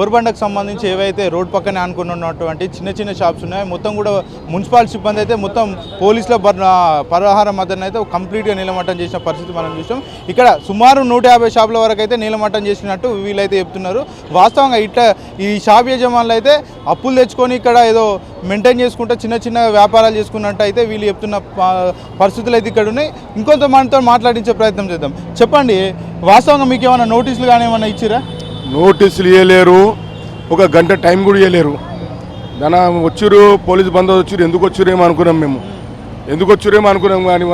ఓర్బండకు సంబంధించి ఏవైతే రోడ్ పక్కనే అనుకున్నటువంటి చిన్న చిన్న షాప్స్ ఉన్నాయో మొత్తం కూడా మున్సిపల్ సిబ్బంది అయితే మొత్తం పోలీసుల పరిహారం మద్దతు అయితే కంప్లీట్గా నీలమట్టం చేసిన పరిస్థితి మనం చూసాం. ఇక్కడ సుమారు నూట యాభై షాపుల వరకు అయితే నీలమట్టం చేసినట్టు వీళ్ళైతే చెప్తున్నారు. వాస్తవంగా ఇట్లా ఈ షాప్ యజమానులు అయితే అప్పులు తెచ్చుకొని ఇక్కడ ఏదో మెయింటైన్ చేసుకుంటూ చిన్న చిన్న వ్యాపారాలు చేసుకున్నట్టు అయితే వీళ్ళు చెప్తున్న పరిస్థితులు అయితే ఇక్కడ ఉన్నాయి. ఇంకొంత మనతో మాట్లాడించే ప్రయత్నం చేద్దాం. చెప్పండి వాస్తవంగా మీకు ఏమైనా నోటీసులు కానీ ఏమైనా ఇచ్చిరా? నోటీసులు ఇవ్వలేరు ఒక గంట టైం కూడా ఇవ్వలేరు దాని వచ్చారు పోలీసు బందోబస్తు వచ్చారు ఎందుకు వచ్చారేమో అనుకున్నాం మేము. ఎందుకు వచ్చారేమో అనుకున్నాం కానీ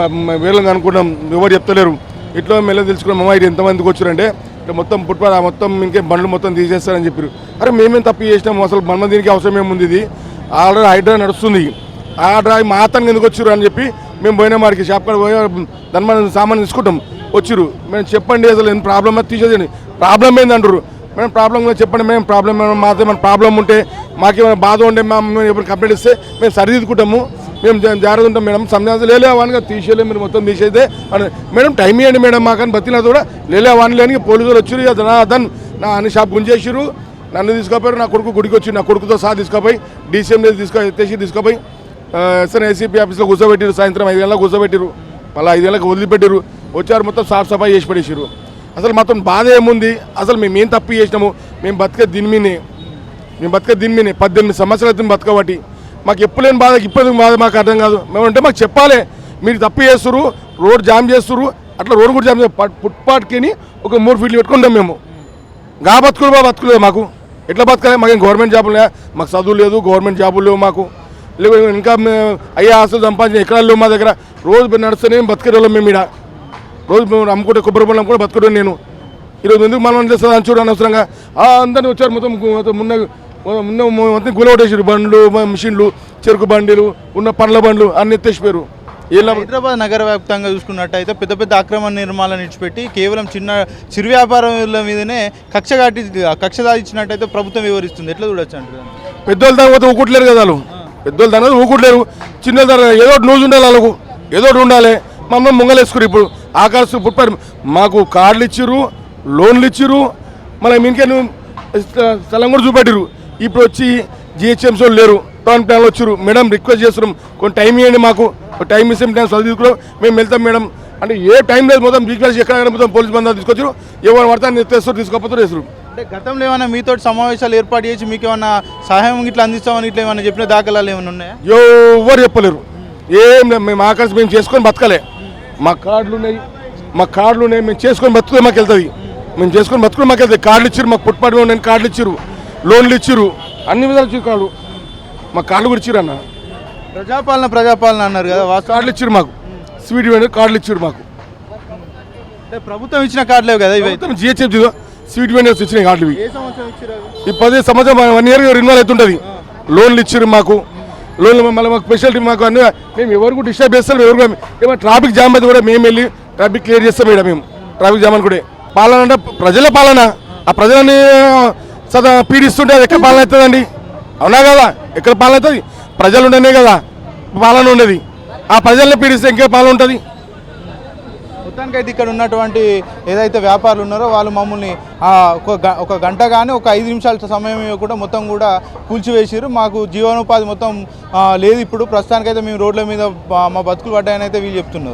వీళ్ళని అనుకున్నాం. ఎవరు చెప్తలేరు. ఇట్లా మెల్ల తెలుసుకున్నాం అమ్మ ఇది ఎంతమందికి వచ్చారంటే ఇట్లా మొత్తం పుట్పాల మొత్తం ఇంకే బండ్లు మొత్తం తీసేస్తారని చెప్పారు అరే మేమేం తప్పు చేసినాము? అసలు మన దీనికి అవసరం ఏముంది ఇది? ఆల్రెడీ హైడ్రా నడుస్తుంది. ఆ డ్రాయి మా అతనికి ఎందుకు వచ్చారు అని చెప్పి మేము పోయినా వాడికి షాప్ కాడ పోయి దాని మనం సామాన్ తీసుకుంటాం. వచ్చిర్రు. మేము చెప్పండి అసలు ఏం ప్రాబ్లమ్? తీసేదండి ప్రాబ్లం ఏందంటారు మేడం ప్రాబ్లం కూడా చెప్పండి మేము ప్రాబ్లం మాతో మన ప్రాబ్లం ఉంటే మాకేమైనా బాధ ఉంటే మేము ఎప్పుడు కంప్లైంట్ ఇస్తే మేము సరిదిద్దుకుంటాము. మేము జాగ్రత్త ఉంటాం మేడం. సంజాత లేలే అవన్నీ తీసేయలే మీరు మొత్తం తీసేదే మేడం టైం ఇవ్వండి మేడం మాకని బతినా కూడా లేలే లేని పోలీసులు వచ్చారు ఇక నా అన్ని షాప్ గుంజేసారు నన్ను తీసుకుపోయారు నా కొడుకు గుడికి వచ్చి నా కొడుకుతో సహా తీసుకుపోయి డీసీఎం తీసుకో ఎత్తేసి తీసుకుపోయి ఎస్ఎన్ ఏసీపీ ఆఫీస్లో కూర్చోబెట్టారు సాయంత్రం ఐదు గంటలకు కూర్చోబెట్టిరు మళ్ళీ ఐదు గంటలకు వదిలిపెట్టారు వచ్చారు మొత్తం సాఫ్ సఫాయి చేసి పడేసారు అసలు మొత్తం బాధ ఏముంది? అసలు మేము ఏం తప్పు చేసినాము? మేము బతికే దీని మేము బతికే దీని పద్దెనిమిది సంవత్సరాల క్రితం బతకబట్టి మాకు ఎప్పుడు లేని బాధ ఇప్పుడు బాధ మాకు అర్థం కాదు. మేము మాకు చెప్పాలి. మీరు తప్పు చేస్తురు రోడ్ జామ్ చేస్తురు అట్లా రోడ్ కూడా జామ్ ఫుట్పాత్కిని ఒక మూడు ఫీట్లు పెట్టుకుంటాం మేము. గా బతుకులు బాగా బతుకులేదు మాకు. ఎట్లా బతకాలి? మాకు గవర్నమెంట్ జాబులు లేదు మాకు చదువు లేదు గవర్నమెంట్ జాబులు లేవు మాకు. లేకపోతే ఇంకా అయ్యే ఆస్తులు సంపాదించిన ఎక్కడ లేవు మా దగ్గర. రోజు నడుస్తూనే బతికే వాళ్ళం మేము ఇక్కడ రోజు మేము అమ్ముకుంటే కొబ్బరి బొండం కూడా బతుకుడు నేను. ఈరోజు ఎందుకు మనం చేస్తుంది అని చూడండి అనవసరంగా. ఆ, అందరినీ వచ్చారు మొత్తం మున్న మున్న మొత్తం గులవటేసారు బండ్లు మిషన్లు చెరుకు బండిలు ఉన్న పండ్ల బండ్లు అన్ని ఎత్తేసిపోయారు. హైదరాబాద్ నగర వ్యాప్తంగా చూసుకున్నట్టయితే పెద్ద పెద్ద అక్రమ నిర్మాణాలను విడిచిపెట్టి కేవలం చిన్న చిరు వ్యాపారాల మీదనే కక్ష కాటి కక్ష సాధించినట్టయితే ప్రభుత్వం వివరిస్తుంది. ఎట్లా చూడొచ్చు అంటారు పెద్దోళ్ళ పోతే ఊకుట్లేరు కదా వాళ్ళు. పెద్దోళ్ళ దాని ఊకుట్లేరు. చిన్న ఏదో ఒకటి న్యూస్ ఉండాలి వాళ్ళకు. ఏదో ఒకటి ఉండాలి. మమ్మల్ని ముంగలేసుకురు ఇప్పుడు. ఆకాశ ఫుట్పాత్. మాకు కార్డులు ఇచ్చిర్రు లోన్లు ఇచ్చిర్రు. మళ్ళీ మీకే స్థలం కూడా చూపెట్టిరు ఇప్పుడు వచ్చి జిహెచ్ఎంసీ వాళ్ళు లేరు. టౌన్ ప్లాన్లు వచ్చారు మేడం రిక్వెస్ట్ చేస్తున్నాం. కొన్ని టైం ఇవ్వండి మాకు. టైం ఇస్తే మేము చదువుకున్నాం మేము వెళ్తాం మేడం. అంటే ఏ టైం లేదు మొత్తం బీక్లాస్ ఎక్కడ మొత్తం పోలీస్ బంధాలు తీసుకొచ్చారు ఎవరు పడతా తెస్తారు తీసుకోకపోతే వేస్తారు. అంటే గతంలో ఏమైనా మీతో సమావేశాలు ఏర్పాటు చేసి మీకు ఏమైనా సహాయం ఇట్లా అందిస్తామని ఇట్లా ఏమైనా చెప్పిన దాఖలాలు ఏమైనా ఉన్నాయా? ఎవరు చెప్పలేరు. ఏం మేము ఆకాశం మేము చేసుకొని బతకలే. మా కార్డులు ఉన్నాయి మా కార్డులు ఉన్నాయి మేము చేసుకొని బతుకుతే మాకు వెళ్తుంది. మేము చేసుకొని బతుకుని మాకు వెళ్తుంది. కార్డులు ఇచ్చారు మాకు పుట్టుపాటు ఉన్నాయి కార్డులు ఇచ్చారు లోన్లు ఇచ్చారు అన్ని విధాలు ఇచ్చారు కార్డు మా కార్డులు కూడా ఇచ్చారు అన్న. ప్రజాపాలన ప్రజాపాలన అన్నారు కదా కార్డులు ఇచ్చారు మాకు. స్వీట్ వెండర్ కార్డులు ఇచ్చారు మాకు. అంటే ప్రభుత్వం ఇచ్చిన కార్డులేవు కదా ఇవి జిహెచ్ఎఫ్ స్వీట్ వెండర్స్ ఇచ్చినాయి కార్డులు ఇవి. ఏ సంవత్సరం ఇచ్చారు అవి? ఈ పది సంవత్సరం వన్ ఇయర్ రిన్వాల్ అవుతుంటుంది. లోన్లు ఇచ్చారు మాకు. లోన్లు మళ్ళీ మాకు స్పెషాలిటీ మాకు అన్ని మేము ఎవరు కూడా డిస్టర్బ్ చేస్తాం ఎవరు కూడా ట్రాఫిక్ జామ్ అయితే కూడా మేము వెళ్ళి ట్రాఫిక్ క్లియర్ చేస్తాం ఇక్కడ మేము. ట్రాఫిక్ జామ్ అని కూడా. పాలన అంటే ప్రజల పాలన. ఆ ప్రజలని సదా పీడిస్తుంటే అది ఎక్కడ పాలన అవుతుందండి? అవునా కదా? ఎక్కడ పాలన అవుతుంది? ప్రజలు ఉండనే కదా. పాలన ఉండేది. ఆ ప్రజల్ని పీడిస్తే ఇంకే పాలన ఉంటుంది? మొత్తానికైతే ఇక్కడ ఉన్నటువంటి ఏదైతే వ్యాపారులు ఉన్నారో వాళ్ళు మమ్మల్ని ఒక గ- ఒక గంట కానీ ఒక ఐదు నిమిషాల సమయం కూడా మొత్తం కూడా కూల్చివేసారు మాకు జీవనోపాధి మొత్తం లేదు ఇప్పుడు. ప్రస్తుతానికైతే మేము రోడ్ల మీద మా బతుకులు పడ్డాయని అయితే వీళ్ళు చెప్తున్నారు.